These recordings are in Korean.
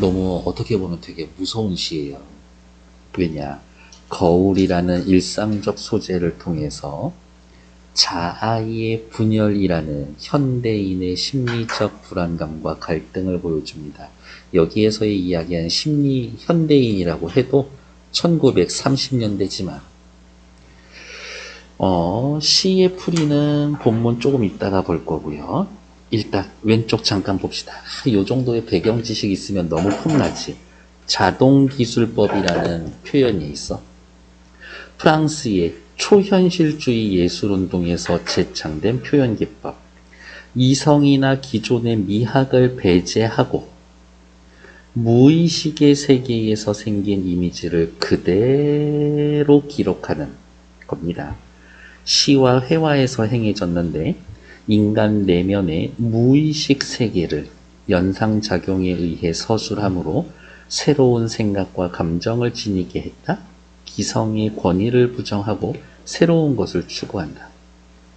너무 어떻게 보면 되게 무서운 시예요. 왜냐? 거울이라는 일상적 소재를 통해서 자아의 분열이라는 현대인의 심리적 불안감과 갈등을 보여줍니다. 여기에서의 이야기한 심리 현대인이라고 해도 1930년대지만 어, 시의 풀이는 본문 조금 이따가 볼 거고요. 일단 왼쪽 잠깐 봅시다. 이 정도의 배경 지식 있으면 너무 폼나지. 자동기술법이라는 표현이 있어. 프랑스의 초현실주의 예술운동에서 제창된 표현기법. 이성이나 기존의 미학을 배제하고 무의식의 세계에서 생긴 이미지를 그대로 기록하는 겁니다. 시와 회화에서 행해졌는데 인간 내면의 무의식 세계를 연상작용에 의해 서술함으로 새로운 생각과 감정을 지니게 했다. 기성의 권위를 부정하고 새로운 것을 추구한다.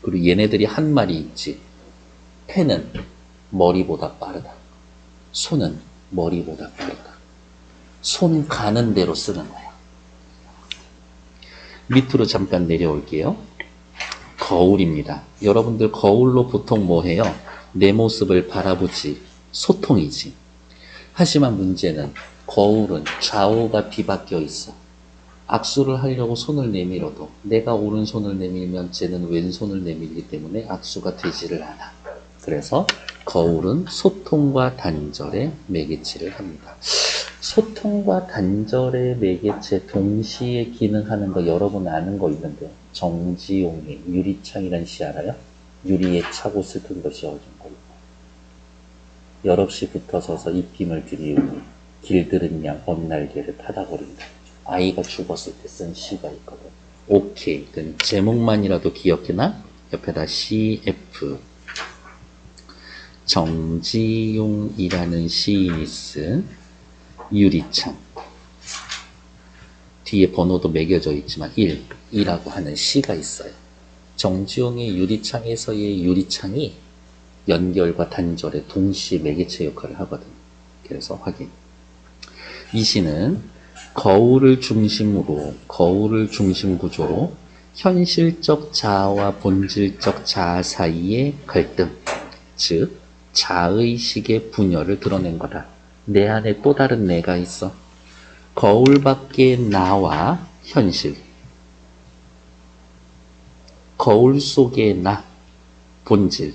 그리고 얘네들이 한 말이 있지. 펜은 머리보다 빠르다. 손은 머리보다 빠르다. 손 가는 대로 쓰는 거야. 밑으로 잠깐 내려올게요. 거울입니다. 여러분들 거울로 보통 뭐 해요? 내 모습을 바라보지. 소통이지. 하지만 문제는 거울은 좌우가 뒤바뀌어 있어. 악수를 하려고 손을 내밀어도 내가 오른손을 내밀면 쟤는 왼손을 내밀기 때문에 악수가 되지를 않아. 그래서 거울은 소통과 단절의 매개체를 합니다. 소통과 단절의 매개체 동시에 기능하는 거 여러분 아는 거 있는데 정지용의 유리창이란 시 알아요? 유리에 차고 슬픈 것이 어준 거 여럿이 붙어 서서 입김을 들이우니 길들은 양 언날개를 타다버린다. 아이가 죽었을 때 쓴 시가 있거든. 오케이. 그럼 제목만이라도 기억해놔? 옆에다 CF. 정지용이라는 시인이 쓴 유리창. 뒤에 번호도 매겨져 있지만 1, 2라고 하는 시가 있어요. 정지용의 유리창에서의 유리창이 연결과 단절의 동시에 매개체 역할을 하거든. 그래서 확인. 이 시는 거울을 중심으로, 거울을 중심 구조로 현실적 자아와 본질적 자아 사이의 갈등, 즉, 자의식의 분열을 드러낸 거다. 내 안에 또 다른 내가 있어. 거울 밖의 나와 현실. 거울 속의 나, 본질.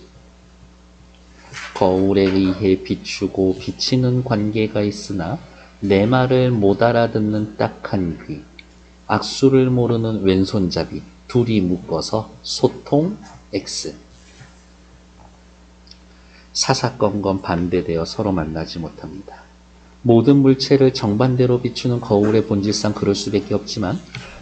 거울에 의해 비추고 비치는 관계가 있으나 내 말을 못 알아듣는 딱한 귀, 악수를 모르는 왼손잡이, 둘이 묶어서 소통 X. 사사건건 반대되어 서로 만나지 못합니다. 모든 물체를 정반대로 비추는 거울의 본질상 그럴 수밖에 없지만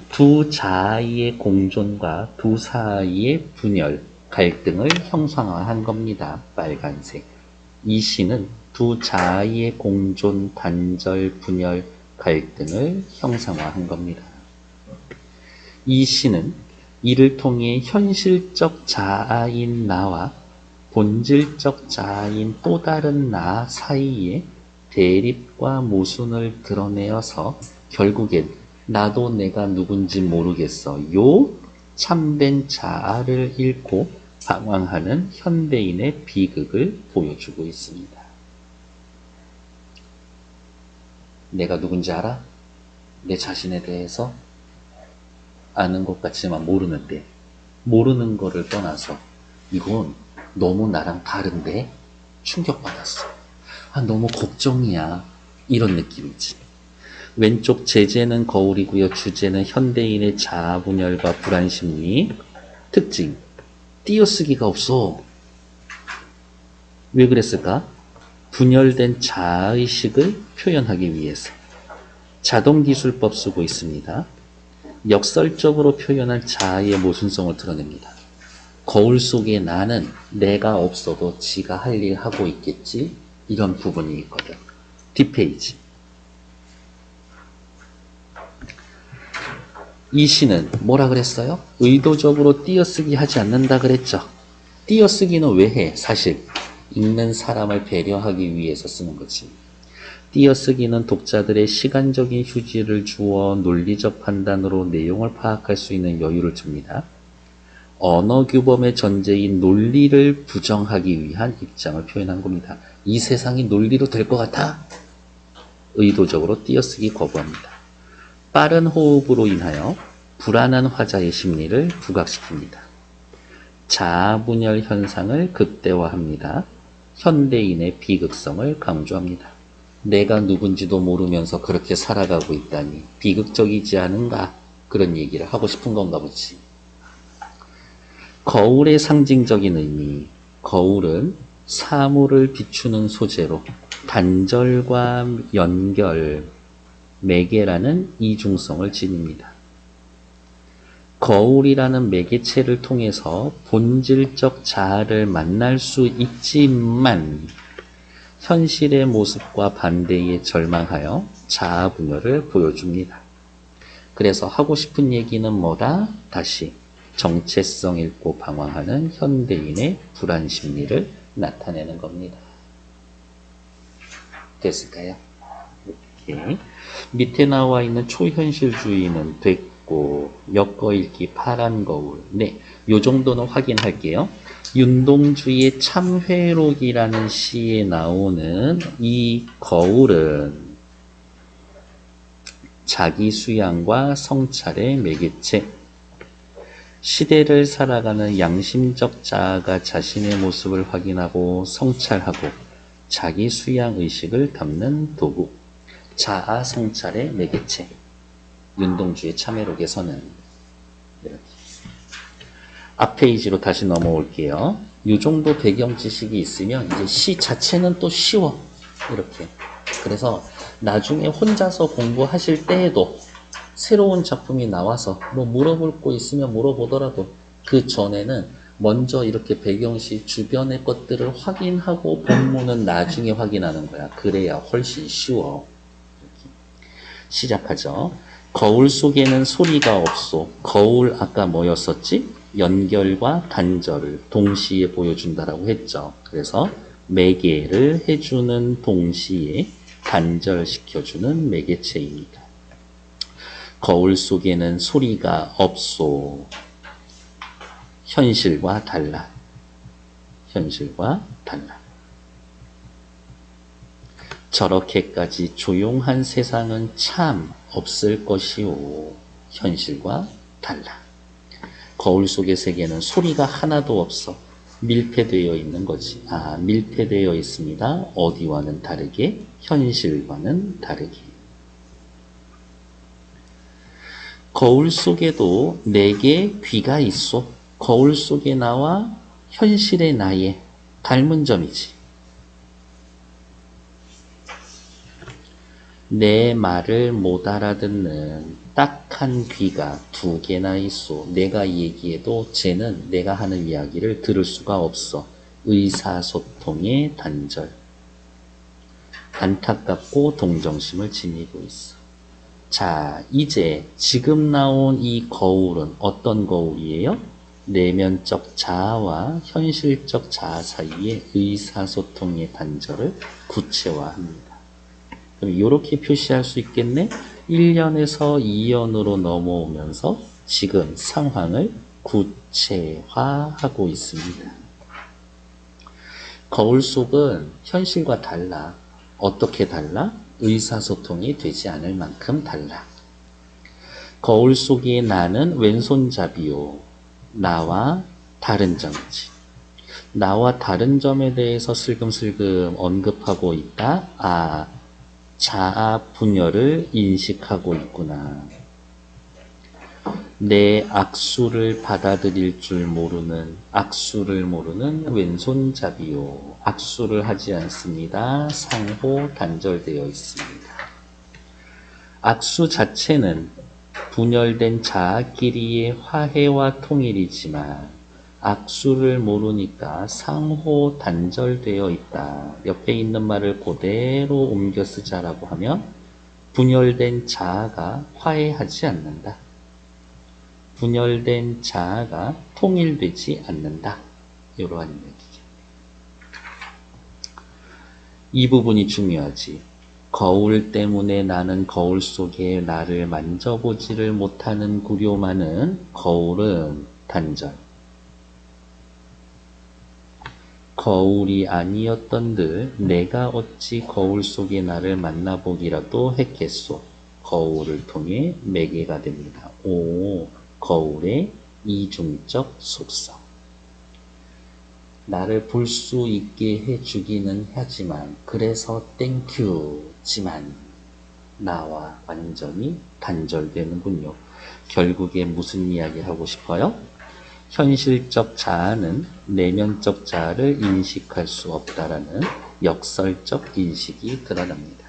두 자아의 공존과 두 사이의 분열, 갈등을 형상화한 겁니다. 빨간색. 이 시는 두 자아의 공존, 단절, 분열, 갈등을 형상화한 겁니다. 이 시는 이를 통해 현실적 자아인 나와 본질적 자아인 또 다른 나 사이에 대립과 모순을 드러내어서 결국엔 나도 내가 누군지 모르겠어. 요 참된 자아를 잃고 방황하는 현대인의 비극을 보여주고 있습니다. 내가 누군지 알아? 내 자신에 대해서 아는 것 같지만 모르는데 모르는 거를 떠나서 이건 너무 나랑 다른데 충격받았어. 아, 너무 걱정이야. 이런 느낌이지. 왼쪽 제재는 거울이고요. 주제는 현대인의 자아 분열과 불안 심리. 특징. 띄어쓰기가 없어. 왜 그랬을까? 분열된 자의식을 표현하기 위해서. 자동기술법 쓰고 있습니다. 역설적으로 표현한 자아의 모순성을 드러냅니다. 거울 속에 나는 내가 없어도 지가 할 일 하고 있겠지? 이런 부분이 있거든. 뒷페이지. 이 시는 뭐라 그랬어요? 의도적으로 띄어쓰기 하지 않는다 그랬죠. 띄어쓰기는 왜 해? 사실 읽는 사람을 배려하기 위해서 쓰는 거지. 띄어쓰기는 독자들의 시간적인 휴지를 주어 논리적 판단으로 내용을 파악할 수 있는 여유를 줍니다. 언어 규범의 전제인 논리를 부정하기 위한 입장을 표현한 겁니다. 이 세상이 논리로 될 것 같아? 의도적으로 띄어쓰기 거부합니다. 빠른 호흡으로 인하여 불안한 화자의 심리를 부각시킵니다. 자아분열 현상을 극대화합니다. 현대인의 비극성을 강조합니다. 내가 누군지도 모르면서 그렇게 살아가고 있다니 비극적이지 않은가 그런 얘기를 하고 싶은 건가 보지. 거울의 상징적인 의미. 거울은 사물을 비추는 소재로 단절과 연결, 매개라는 이중성을 지닙니다. 거울이라는 매개체를 통해서 본질적 자아를 만날 수 있지만 현실의 모습과 반대에 절망하여 자아 분열을 보여줍니다. 그래서 하고 싶은 얘기는 뭐다? 다시 정체성 잃고 방황하는 현대인의 불안 심리를 나타내는 겁니다. 됐을까요? 이렇게 밑에 나와 있는 초현실주의는 됐고 엮어읽기 파란 거울 네, 요 정도는 확인할게요. 윤동주의 참회록이라는 시에 나오는 이 거울은 자기 수양과 성찰의 매개체 시대를 살아가는 양심적 자아가 자신의 모습을 확인하고 성찰하고 자기 수양 의식을 담는 도구 자아 성찰의 매개체 윤동주의 참회록에서는 이렇게 앞 페이지로 다시 넘어올게요. 이 정도 배경 지식이 있으면 이제 시 자체는 또 쉬워. 이렇게. 그래서 나중에 혼자서 공부하실 때에도 새로운 작품이 나와서 뭐 물어볼 거 있으면 물어보더라도 그 전에는 먼저 이렇게 배경시 주변의 것들을 확인하고 본문은 나중에 확인하는 거야. 그래야 훨씬 쉬워. 시작하죠. 거울 속에는 소리가 없소. 거울 아까 뭐였었지? 연결과 단절을 동시에 보여준다라고 했죠. 그래서 매개를 해주는 동시에 단절시켜주는 매개체입니다. 거울 속에는 소리가 없소. 현실과 달라. 현실과 달라. 저렇게까지 조용한 세상은 참 없을 것이오. 현실과 달라. 거울 속의 세계는 소리가 하나도 없어. 밀폐되어 있는 거지. 아, 밀폐되어 있습니다. 어디와는 다르게, 현실과는 다르게. 거울 속에도 내게 귀가 있어. 거울 속에 나와 현실의 나의 닮은 점이지. 내 말을 못 알아듣는 딱한 귀가 두 개나 있어. 내가 얘기해도 쟤는 내가 하는 이야기를 들을 수가 없어. 의사소통의 단절. 안타깝고 동정심을 지니고 있어. 자, 이제 지금 나온 이 거울은 어떤 거울이에요? 내면적 자아와 현실적 자아 사이의 의사소통의 단절을 구체화합니다. 그럼 이렇게 표시할 수 있겠네? 1년에서 2년으로 넘어오면서 지금 상황을 구체화하고 있습니다. 거울 속은 현실과 달라. 어떻게 달라? 의사소통이 되지 않을 만큼 달라. 거울 속의 나는 왼손잡이요. 나와 다른 점이지. 나와 다른 점에 대해서 슬금슬금 언급하고 있다. 아, 자아 분열을 인식하고 있구나. 내 악수를 받아들일 줄 모르는 악수를 모르는 왼손잡이요. 악수를 하지 않습니다. 상호 단절되어 있습니다. 악수 자체는 분열된 자아끼리의 화해와 통일이지만 악수를 모르니까 상호 단절되어 있다. 옆에 있는 말을 그대로 옮겨 쓰자라고 하면 분열된 자아가 화해하지 않는다. 분열된 자아가 통일되지 않는다. 이러한 얘기죠. 이 부분이 중요하지. 거울 때문에 나는 거울 속에 나를 만져보지를 못하는 구려마는 거울은 단절. 거울이 아니었던들 내가 어찌 거울 속에 나를 만나보기라도 했겠소. 거울을 통해 매개가 됩니다. 오, 거울의 이중적 속성. 나를 볼 수 있게 해주기는 하지만 그래서 땡큐지만 나와 완전히 단절되는군요. 결국에 무슨 이야기 하고 싶어요? 현실적 자아는 내면적 자아를 인식할 수 없다라는 역설적 인식이 드러납니다.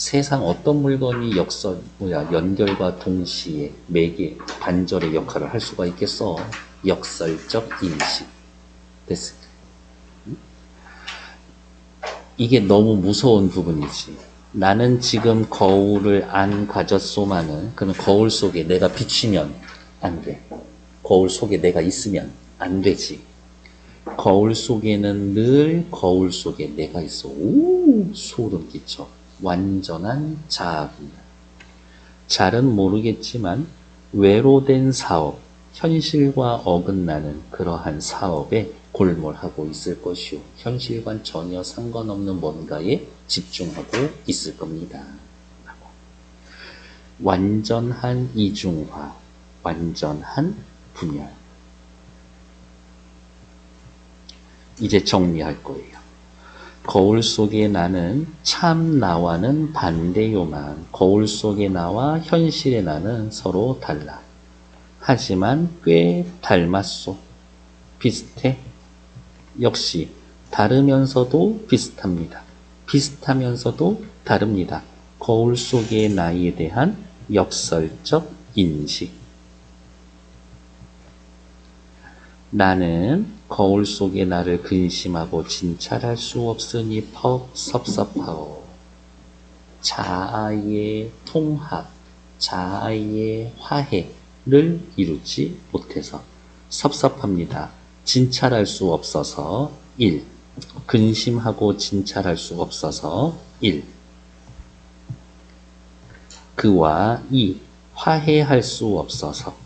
세상 어떤 물건이 역설, 뭐야, 연결과 동시에 매개, 반절의 역할을 할 수가 있겠어? 역설적 인식. 음? 이게 너무 무서운 부분이지. 나는 지금 거울을 안 가졌소만은, 그는 거울 속에 내가 비치면 안 돼. 거울 속에 내가 있으면 안 되지. 거울 속에는 늘 거울 속에 내가 있어. 오, 소름 끼쳐. 완전한 자아입니다. 잘은 모르겠지만 외로된 사업, 현실과 어긋나는 그러한 사업에 골몰하고 있을 것이요. 현실과 전혀 상관없는 뭔가에 집중하고 있을 겁니다. 완전한 이중화, 완전한 분열. 이제 정리할 거예요. 거울 속에 나는 참 나와는 반대요만 거울 속에 나와 현실의 나는 서로 달라. 하지만 꽤 닮았소. 비슷해? 역시 다르면서도 비슷합니다. 비슷하면서도 다릅니다. 거울 속의 나에 대한 역설적 인식. 나는 거울 속의 나를 근심하고 진찰할 수 없으니 퍽 섭섭하오. 자아의 통합, 자아의 화해를 이루지 못해서 섭섭합니다. 진찰할 수 없어서 1. 근심하고 진찰할 수 없어서 1. 그와 2. 화해할 수 없어서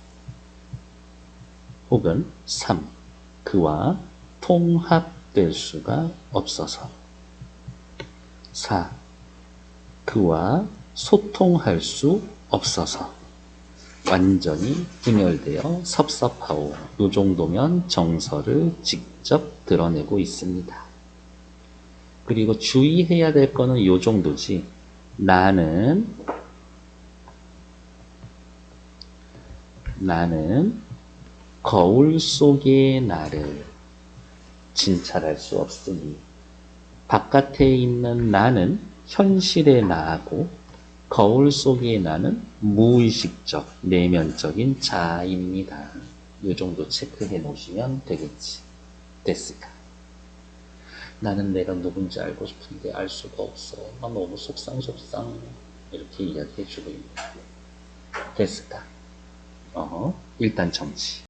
혹은 3. 그와 통합될 수가 없어서 4. 그와 소통할 수 없어서 완전히 분열되어 섭섭하오. 요 정도면 정서를 직접 드러내고 있습니다. 그리고 주의해야 될 거는 요 정도지. 나는 나는 거울 속의 나를 진찰할 수 없으니 바깥에 있는 나는 현실의 나하고 거울 속의 나는 무의식적, 내면적인 자아입니다. 이 정도 체크해 놓으시면 되겠지. 됐을까? 나는 내가 누군지 알고 싶은데 알 수가 없어. 나 너무 속상속상. 이렇게 이야기해 주고 있는 됐을까? 어, 일단 정치.